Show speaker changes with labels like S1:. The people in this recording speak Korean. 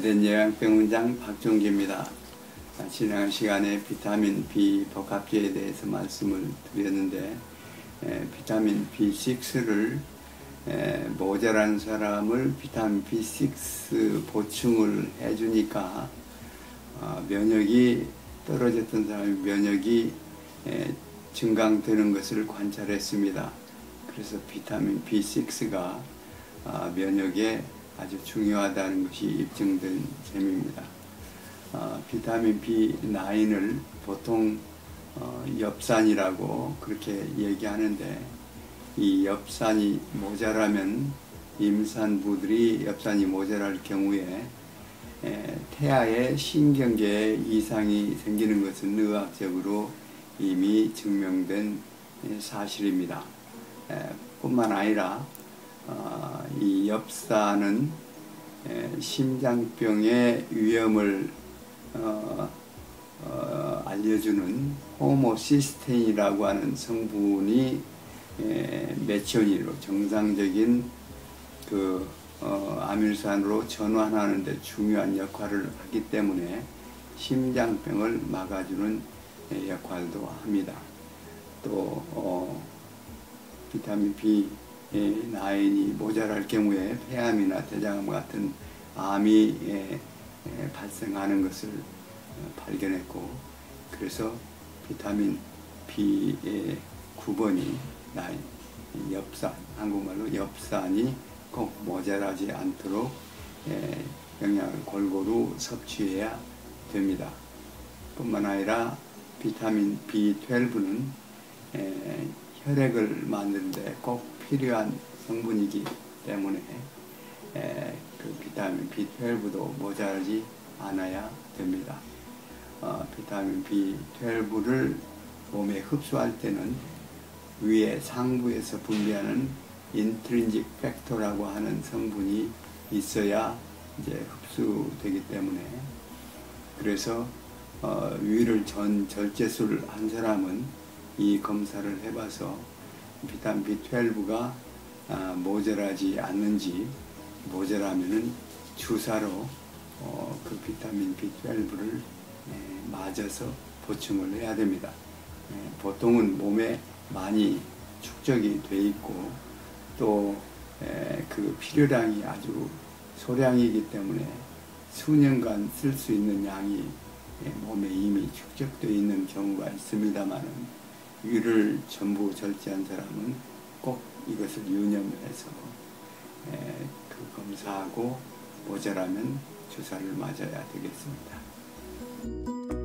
S1: 에덴 요양병원장 박종기입니다. 아, 지난 시간에 비타민 B 복합제에 대해서 말씀을 드렸는데 에, 비타민 B6를 에, 모자란 사람을 비타민 B6 보충을 해주니까 어, 면역이 떨어졌던 사람의 면역이 에, 증강되는 것을 관찰했습니다. 그래서 비타민 B6가 아, 면역에 아주 중요하다는 것이 입증된 셈입니다. 어, 비타민 B9을 보통 어, 엽산이라고 그렇게 얘기하는데 이 엽산이 모자라면 임산부들이 엽산이 모자랄 경우에 에, 태아의 신경계에 이상이 생기는 것은 의학적으로 이미 증명된 사실입니다. 에, 뿐만 아니라 어, 이 에, 심장병의 위험을 어, 어, 알려주는 호모시스테인이라고 하는 성분이 에, 메치오닌으로 정상적인 그 어, 아밀산으로 전환하는 데 중요한 역할을 하기 때문에 심장병을 막아주는 에, 역할도 합니다. 또 어, 비타민 B 나인이 모자랄 경우에 폐암이나 대장암 같은 암이 에, 에, 발생하는 것을 어, 발견했고 그래서 비타민 B의 9번이 나인 엽산 한국말로 엽산이 꼭 모자라지 않도록 에, 영양을 골고루 섭취해야 됩니다. 뿐만 아니라 비타민 B12는 에, 혈액을 만드는데 꼭 필요한 성분이기 때문에 에, 그 비타민 B12도 모자라지 않아야 됩니다. 어, 비타민 B12를 몸에 흡수할 때는 위에 상부에서 분비하는 인트린직 팩터라고 하는 성분이 있어야 이제 흡수되기 때문에 그래서 어, 위를 전 절제술 한 사람은 이 검사를 해봐서 비타민 B12가 아, 모자라지 않는지 모자라면은 주사로 어, 그 비타민 B12를 에, 맞아서 보충을 해야 됩니다. 에, 보통은 몸에 많이 축적이 돼 있고 또 그 필요량이 아주 소량이기 때문에 수년간 쓸 수 있는 양이 몸에 이미 축적되어 있는 경우가 있습니다만은 위를 전부 절제한 사람은 꼭 이것을 유념해서 그 검사하고 모자라면 주사를 맞아야 되겠습니다.